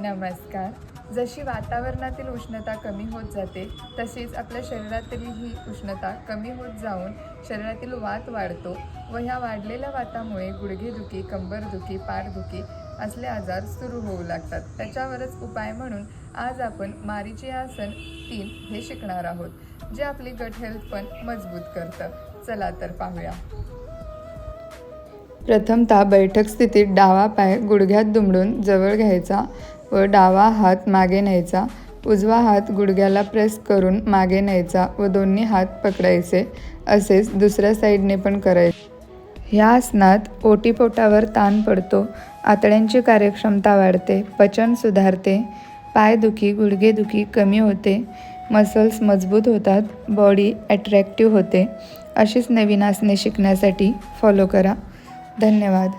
नमस्कार. जशी वातावरणातील उष्णता कमी होत जाते तशीच आपल्या शरीरातील ही उष्णता कमी होत जाऊन शरीरातील वात वाढतो व ह्या वाढलेल्या वातामुळे गुडघेदुखी कंबरदुखी पाठदुखी असले आजार सुरू होऊ लागतात. त्याच्यावरच उपाय म्हणून आज आपण मारीचे आसन तीन हे शिकणार आहोत जे आपली गट हेल्थ पण मजबूत करतं. चला तर पाहूया. प्रथमतः बैठक स्थितीत डावा पाय गुडघ्यात दुमडून जवळ घ्यायचा. व डावा हात मागे न्यायचा उजवा हात गुडघ्याला प्रेस करून मागे न्यायचा व दोन्ही हात पकडायचे असेच दुसऱ्या साईडने पण करायचे. ह्या आसनात ओटीपोटावर ताण पडतो आतड्यांची कार्यक्षमता वाढते पचन सुधारते पायदुखी गुडघेदुखी कमी होते मसल्स मजबूत होतात बॉडी ॲट्रॅक्टिव्ह होते अशीच नवीन आसने शिकण्यासाठी फॉलो करा. धन्यवाद.